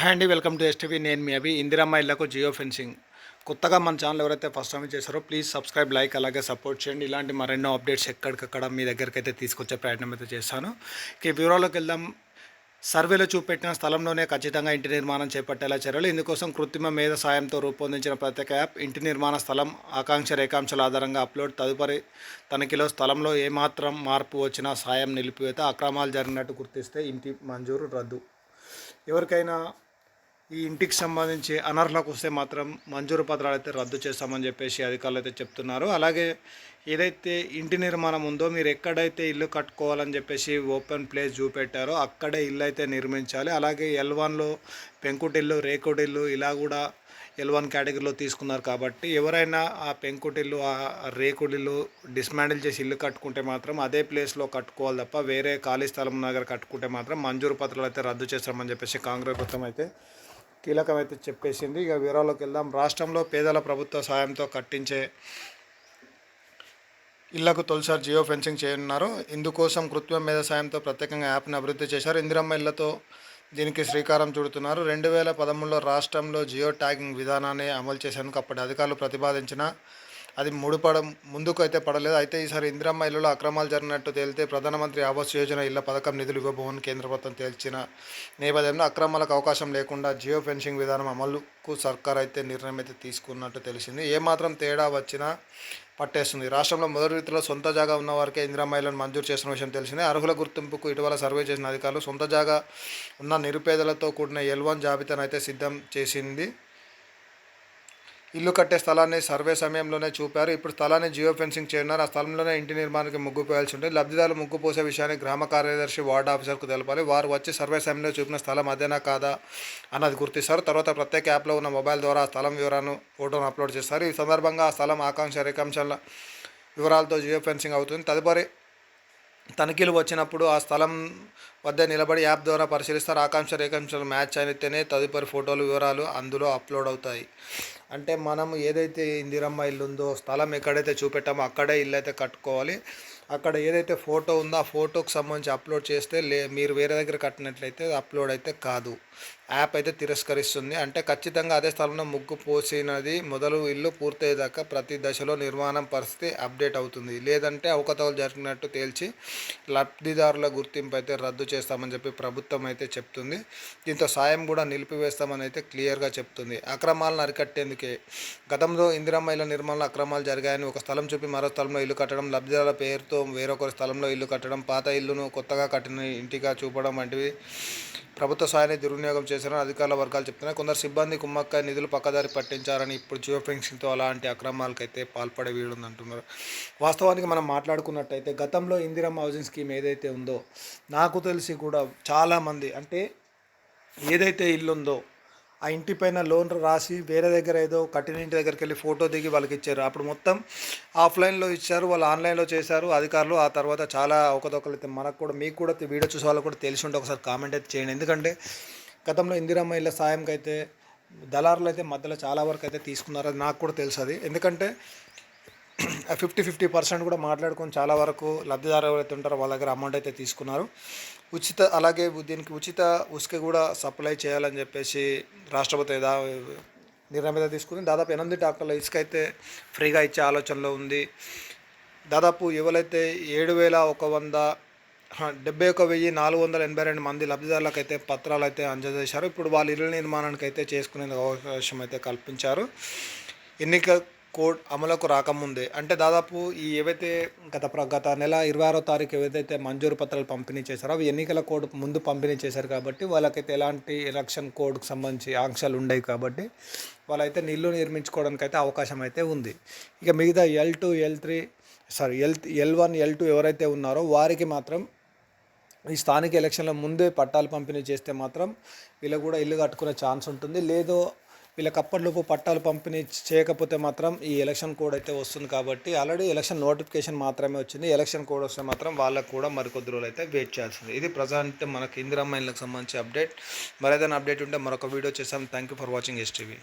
Hi అండి welcome to STV నేను మీ అవి ఇందిరమ్మ ఇళ్ళకు జియో ఫెన్సింగ్. కొత్తగా మన ఛానల్ ఎవరైతే ఫస్ట్ టైం చేశారో ప్లీజ్ సబ్స్క్రైబ్ లైక్ అలాగే సపోర్ట్ చేయండి. ఇలాంటి మరెన్నో అప్డేట్స్ ఎక్కడికక్కడ మీ దగ్గరికి అయితే తీసుకొచ్చే ప్రయత్నం అయితే చేస్తాను ఇక ఈ వివరాల్లోకి వెళ్దాం. సర్వేలో చూపెట్టిన స్థలంలోనే ఖచ్చితంగా ఇంటి నిర్మాణం చేపట్టేలా చర్యలు. ఇందుకోసం కృత్రిమ మేధ సాయంతో రూపొందించిన ప్రత్యేక యాప్ ఇంటి నిర్మాణ స్థలం ఆకాంక్ష రేఖాంశాల ఆధారంగా అప్లోడ్ తదుపరి తనిఖీలో స్థలంలో ఏమాత్రం మార్పు వచ్చినా సాయం నిలిపివేత. అక్రమాలు జరిగినట్టు గుర్తిస్తే ఇంటి మంజూరు రద్దు. ఎవరికైనా ఈ ఇంటికి సంబంధించి అనర్హులకు వస్తే మాత్రం మంజూరు పత్రాలు అయితే రద్దు చేస్తామని చెప్పేసి అధికారులు అయితే చెప్తున్నారు. అలాగే ఏదైతే ఇంటి నిర్మాణం ఉందో మీరు ఎక్కడైతే ఇల్లు కట్టుకోవాలని చెప్పేసి ఓపెన్ ప్లేస్ చూపెట్టారో అక్కడే ఇల్లు అయితే నిర్మించాలి. అలాగే ఎల్ వన్లో పెంకుటిల్లు రేకుటిల్లు ఇలా కూడా ఎల్ వన్ కేటగిరీలో తీసుకున్నారు కాబట్టి ఎవరైనా ఆ పెంకుటిల్లు ఆ రేకుడిల్లు డిస్మాండిల్ చేసి ఇల్లు కట్టుకుంటే మాత్రం అదే ప్లేస్లో కట్టుకోవాలి తప్ప వేరే ఖాళీ స్థలం దగ్గర కట్టుకుంటే మాత్రం మంజూరు పత్రాలు అయితే రద్దు చేస్తామని చెప్పేసి కాంగ్రెస్ ప్రభుత్వం అయితే కీలకమైతే చెప్పేసింది. ఇక వివరాల్లోకి వెళ్దాం. రాష్ట్రంలో పేదల ప్రభుత్వ సాయంతో కట్టించే ఇళ్ళకు తొలిసారి జియో ఫెన్సింగ్ చేయనున్నారు. ఇందుకోసం కృత్రిమ మేధ సాయంతో ప్రత్యేకంగా యాప్ని అభివృద్ధి చేశారు. ఇందిరమ్మ ఇళ్ళతో దీనికి శ్రీకారం చుడుతున్నారు. రెండు వేల పదమూడులో రాష్ట్రంలో జియో ట్యాగింగ్ విధానాన్ని అమలు చేసేందుకు అప్పటి అధికారులు ప్రతిపాదించిన అది ముడిపడ ముందుకు అయితే పడలేదు. అయితే ఈసారి ఇందిరమ్మ ఇళ్ళలో అక్రమాలు జరిగినట్టు తేలితే ప్రధానమంత్రి ఆవాస్ యోజన ఇళ్ళ పథకం నిధులు ఇవ్వబోమని కేంద్ర ప్రభుత్వం తేల్చిన నేపథ్యంలో అక్రమాలకు అవకాశం లేకుండా జియో ఫెన్సింగ్ విధానం అమలుకు సర్కార్ అయితే నిర్ణయం అయితే తీసుకున్నట్టు తెలిసింది. ఏమాత్రం తేడా వచ్చినా పట్టేస్తుంది. రాష్ట్రంలో మొదటి రీతిలో సొంత జాగా ఉన్న వారికే ఇందిరామాయిలను మంజూరు చేసిన విషయం తెలిసిందే. అర్హుల గుర్తింపుకు ఇటీవల సర్వే చేసిన అధికారులు సొంత జాగా ఉన్న నిరుపేదలతో కూడిన ఎల్వన్ జాబితాను అయితే సిద్ధం చేసింది. ఇల్లు కట్టే స్థలాన్ని సర్వే సమయంలోనే చూపారు. ఇప్పుడు స్థలాన్ని జియో ఫెన్సింగ్ చేయనున్నారు ఆ స్థలంలోనే ఇంటి నిర్మాణానికి ముగ్గు పోయాల్సి ఉంటుంది. లబ్ధిదారులు ముగ్గు పోసే విషయాన్ని గ్రామ కార్యదర్శి వార్డు ఆఫీసర్కు తెలపాలి. వారు వచ్చి సర్వే సమయంలో చూపిన స్థలం అదేనా కాదా అన్నది గుర్తిస్తారు. తర్వాత ప్రత్యేక యాప్లో ఉన్న మొబైల్ ద్వారా ఆ స్థలం వివరాలను ఫోటోను అప్లోడ్ చేస్తారు. ఈ సందర్భంగా ఆ స్థలం ఆకాంక్ష రేఖాంశాల వివరాలతో జియో ఫెన్సింగ్ అవుతుంది. తదుపరి తనిఖీలు వచ్చినప్పుడు ఆ స్థలం వద్ద నిలబడి యాప్ ద్వారా పరిశీలిస్తారు. ఆకాంక్ష రేఖాంశాలు మ్యాచ్ అయితేనే తదుపరి ఫోటోలు వివరాలు అందులో అప్లోడ్ అవుతాయి. అంటే మనం ఏదైతే ఇందిరమ్మ ఇల్లు ఉందో స్థలం ఎక్కడైతే చూపెట్టామో అక్కడే ఇల్లు అయితే కట్టుకోవాలి. అక్కడ ఏదైతే ఫోటో ఉందో ఆ ఫోటోకి సంబంధించి అప్లోడ్ చేస్తే లే మీరు వేరే దగ్గర కట్టినట్లయితే అప్లోడ్ అయితే కాదు. యాప్ అయితే తిరస్కరిస్తుంది. అంటే ఖచ్చితంగా అదే స్థలంలో ముగ్గు పోసినది మొదలు ఇల్లు పూర్తయ్యేదాకా ప్రతి దశలో నిర్మాణం పరిస్థితి అప్డేట్ అవుతుంది. లేదంటే అవకతవలు జరిగినట్టు తేల్చి లబ్ధిదారుల గుర్తింపు అయితే రద్దు చేస్తామని చెప్పి ప్రభుత్వం అయితే చెప్తుంది. దీంతో సాయం కూడా నిలిపివేస్తామని అయితే క్లియర్గా చెప్తుంది. అక్రమాలను అరికట్టేందుకే గతంలో ఇందిరమ్మ ఇళ్ళ నిర్మాణంలో అక్రమాలు జరిగాయని ఒక స్థలం చూపి మరో స్థలంలో ఇల్లు కట్టడం లబ్ధిదారుల పేరుతో వేరొకరి స్థలంలో ఇల్లు కట్టడం పాత ఇల్లును కొత్తగా కట్టిన ఇంటిగా చూపడం వంటివి ప్రభుత్వ సాయాన్ని దుర్వినియోగం చేశారని అధికారుల వర్గాలు చెప్తున్నాయి. కొందరు సిబ్బంది కుమ్మక్క నిధులు పక్కదారి పట్టించారని ఇప్పుడు జియో ఫెన్సింగ్తో అలాంటి అక్రమాలకైతే పాల్పడే వీడుందంటున్నారు వాస్తవానికి మనం మాట్లాడుకున్నట్టయితే గతంలో ఇందిరమ్మ హౌసింగ్ స్కీమ్ ఏదైతే ఉందో నాకు తెలిసి కూడా చాలామంది అంటే ఏదైతే ఇల్లు ఉందో ఆ ఇంటి పైన లోన్ రాసి వేరే దగ్గర ఏదో కట్టిన ఇంటి దగ్గరికి వెళ్ళి ఫోటో దిగి వాళ్ళకి ఇచ్చారు. అప్పుడు మొత్తం ఆఫ్లైన్లో ఇచ్చారు వాళ్ళు ఆన్లైన్లో చేశారు. అధికారులు ఆ తర్వాత చాలా ఒకదొకరు అయితే మనకు కూడా మీకు కూడా వీడియో చూసే వాళ్ళకి కూడా తెలిసి ఉంటే ఒకసారి కామెంట్ అయితే చేయండి. ఎందుకంటే గతంలో ఇందిరమ్మ ఇళ్ళ సాయంకి అయితే దళారులు అయితే మధ్యలో చాలా వరకు అయితే తీసుకున్నారు అది నాకు కూడా తెలుసు అది ఎందుకంటే ఫిఫ్టీ ఫిఫ్టీ పర్సెంట్ కూడా మాట్లాడుకొని చాలా వరకు లబ్ధిదారు ఎవరైతే ఉంటారో వాళ్ళ దగ్గర అమౌంట్ అయితే తీసుకున్నారు. ఉచిత అలాగే దీనికి ఉచిత ఉసుక కూడా సప్లై చేయాలని చెప్పేసి రాష్ట్రపతి నిర్ణయం మీద తీసుకుని దాదాపు ఎనిమిది డాక్టర్ల ఇసుక అయితే ఫ్రీగా ఇచ్చే ఆలోచనలో ఉంది. దాదాపు ఎవరైతే ఏడు వేల ఒక వంద డెబ్బై ఒక వెయ్యి నాలుగు వందల ఎనభై రెండు మంది లబ్ధిదారులకు అయితే పత్రాలు అయితే అందజేశారు. ఇప్పుడు వాళ్ళ ఇళ్ళ నిర్మాణానికి అయితే చేసుకునేందుకు అవకాశం అయితే కల్పించారు. ఎన్నిక కోడ్ అమలుకు రాకముందే అంటే దాదాపు ఈ ఏవైతే గత గత నెల ఇరవై ఆరో తారీఖు ఏవైతే మంజూరు పత్రాలు పంపిణీ చేశారో అవి ఎన్నికల కోడ్ ముందు పంపిణీ చేశారు కాబట్టి వాళ్ళకైతే ఎలాంటి ఎలక్షన్ కోడ్కి సంబంధించి ఆంక్షలు ఉండవు కాబట్టి వాళ్ళైతే నీళ్ళు నిర్మించుకోవడానికి అయితే అవకాశం అయితే ఉంది. ఇక మిగతా L two L three sorry L L one L two ఎవరైతే ఉన్నారో వారికి మాత్రం ఈ స్థానిక ఎలక్షన్ల ముందే పట్టాలు పంపిణీ చేస్తే మాత్రం వీళ్ళకు కూడా ఇల్లు కట్టుకునే ఛాన్స్ ఉంటుంది. లేదో వీళ్ళకి అప్పటిలోపు పట్టాలు పంపిణీ చేయకపోతే మాత్రం ఈ ఎలక్షన్ కోడ్ అయితే వస్తుంది కాబట్టి ఆల్రెడీ ఎలక్షన్ నోటిఫికేషన్ మాత్రమే వచ్చింది. ఎలక్షన్ కోడ్ వస్తే మాత్రం వాళ్ళకు కూడా మరికొద్ది రోజులు అయితే వెయిట్ చేయాల్సింది. ఇది ప్రజెంట్ మనకి ఇందిరమ్మ ఇళ్ళకి సంబంధించి అప్డేట్. మరేదైనా అప్డేట్ ఉంటే మరొక వీడియో చేసాం thank you for watching STV